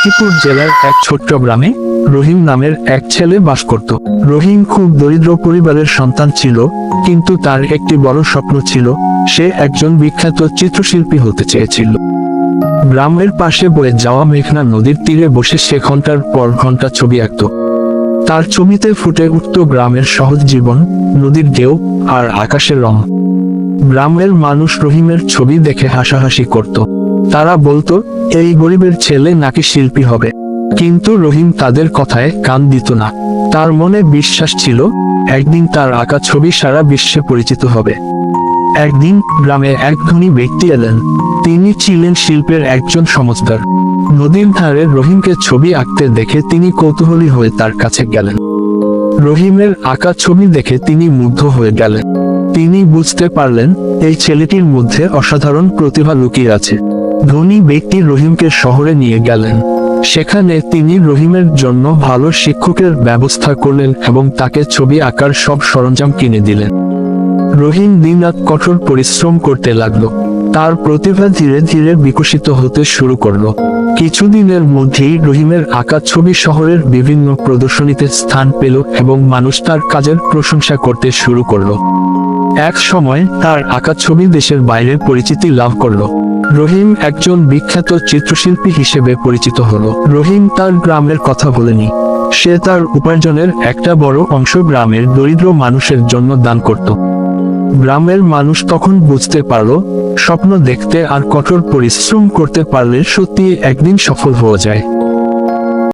লক্ষ্মীপুর জেলার এক ছোট্ট গ্রামে রহিম নামের এক ছেলে বাস করত। রহিম খুব দরিদ্র পরিবারের সন্তান ছিল, কিন্তু তার একটি বড় স্বপ্ন ছিল, সে একজন বিখ্যাত চিত্রশিল্পী হতে চেয়েছিল। গ্রামের পাশে বয়ে যাওয়া মেঘনা নদীর তীরে বসে সে ঘণ্টার পর ঘণ্টা ছবি আঁকত। তার ছবিতে ফুটে উঠত গ্রামের সহজ জীবন, নদীর ঢেউ আর আকাশের রং। গ্রামের মানুষ রহিমের ছবি দেখে হাসাহাসি করত। তারা বলতো, এই গরিবের ছেলে নাকি শিল্পী হবে। কিন্তু রহিম তাদের কথায় কান দিত না। তার মনে বিশ্বাস ছিল, একদিন তার আঁকা ছবি সারা বিশ্বে পরিচিত হবে। একদিন গ্রামে এক ধনী ব্যক্তি এলেন। তিনি ছিলেন শিল্পের একজন সমজদার নদীর ধারে রহিমকে ছবি আঁকতে দেখে তিনি কৌতূহলী হয়ে তার কাছে গেলেন। রহিমের আঁকা ছবি দেখে তিনি মুগ্ধ হয়ে গেলেন। তিনি বুঝতে পারলেন, এই ছেলেটির মধ্যে অসাধারণ প্রতিভা লুকিয়ে আছে। ধনী ব্যক্তি রহিমকে শহরে নিয়ে গেলেন। সেখানে তিনি রহিমের জন্য ভালো শিক্ষকের ব্যবস্থা করলেন এবং তাকে ছবি আঁকার সব সরঞ্জাম কিনে দিলেন। রহিম দিনরাত কঠোর পরিশ্রম করতে লাগল। তার প্রতিভা ধীরে ধীরে বিকশিত হতে শুরু করল। কিছুদিনের মধ্যেই রহিমের আঁকা ছবি শহরের বিভিন্ন প্রদর্শনীতে স্থান পেল এবং মানুষ তার কাজের প্রশংসা করতে শুরু করল। এক সময় তার আঁকা ছবি দেশের বাইরে পরিচিতি লাভ করল। রহিম একজন বিখ্যাত চিত্রশিল্পী হিসেবে পরিচিত হলো। রহিম তার গ্রামের কথা বলেনি। সে তার উপার্জনের একটা বড় অংশ গ্রামের দরিদ্র মানুষের জন্য দান করত। গ্রামের মানুষ তখন বুঝতে পারল স্বপ্ন দেখতে আর কঠোর পরিশ্রম করতে পারলে সত্যি একদিন সফল হওয়া যায়।